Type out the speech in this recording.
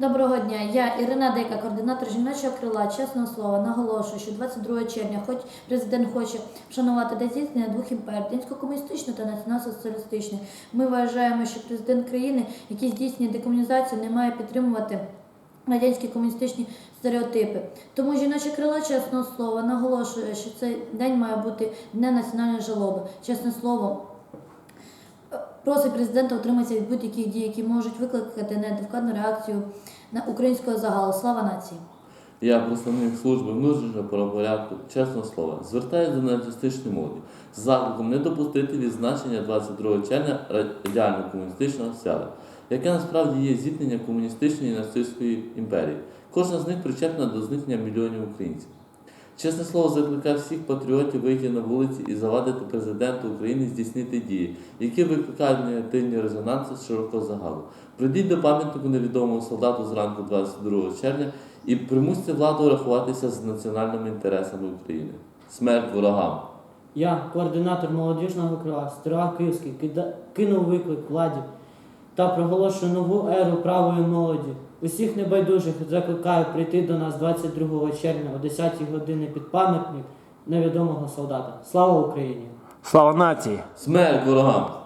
Доброго дня. Я Ірина Дейка, координатор жіночого крила. Чесного слова, наголошую, що 22 червня, хоч президент хоче вшанувати день зіткнення двох імперій, радянсько-комуністичну та націонал-соціалістичну. Ми вважаємо, що президент країни, який здійснює декомунізацію, не має підтримувати радянські комуністичні стереотипи. Тому жіноче крило чесного слова наголошує, що цей день має бути днем національної жалоби. Чесне слово. Просить президента утриматися від будь-яких дій, які можуть викликати неадекватну реакцію на українського загалу. Слава нації! Я, представник служби внутрішнього правопорядку, чесного слова, звертаюся до нацистичної молоді з закликом не допустити відзначення 22 червня радянно-комуністичного свята, яке насправді є зіткнення комуністичної і нацистської імперії. Кожна з них причетна до зникнення мільйонів українців. Чесне слово закликає всіх патріотів вийти на вулиці і завадити президенту України здійснити дії, які викликають негативні резонанси з широкого загалу. Прийдіть до пам'ятнику невідомого солдату зранку 22 червня і примусьте владу рахуватися з національними інтересами України. Смерть ворогам! Я, координатор молодіжного крила, Стрела Київський, кинув виклик владі та проголошую нову еру правої молоді. Усіх небайдужих закликаю прийти до нас 22 червня о 10 годині під пам'ятник невідомого солдата. Слава Україні! Слава нації! Смерть ворогам!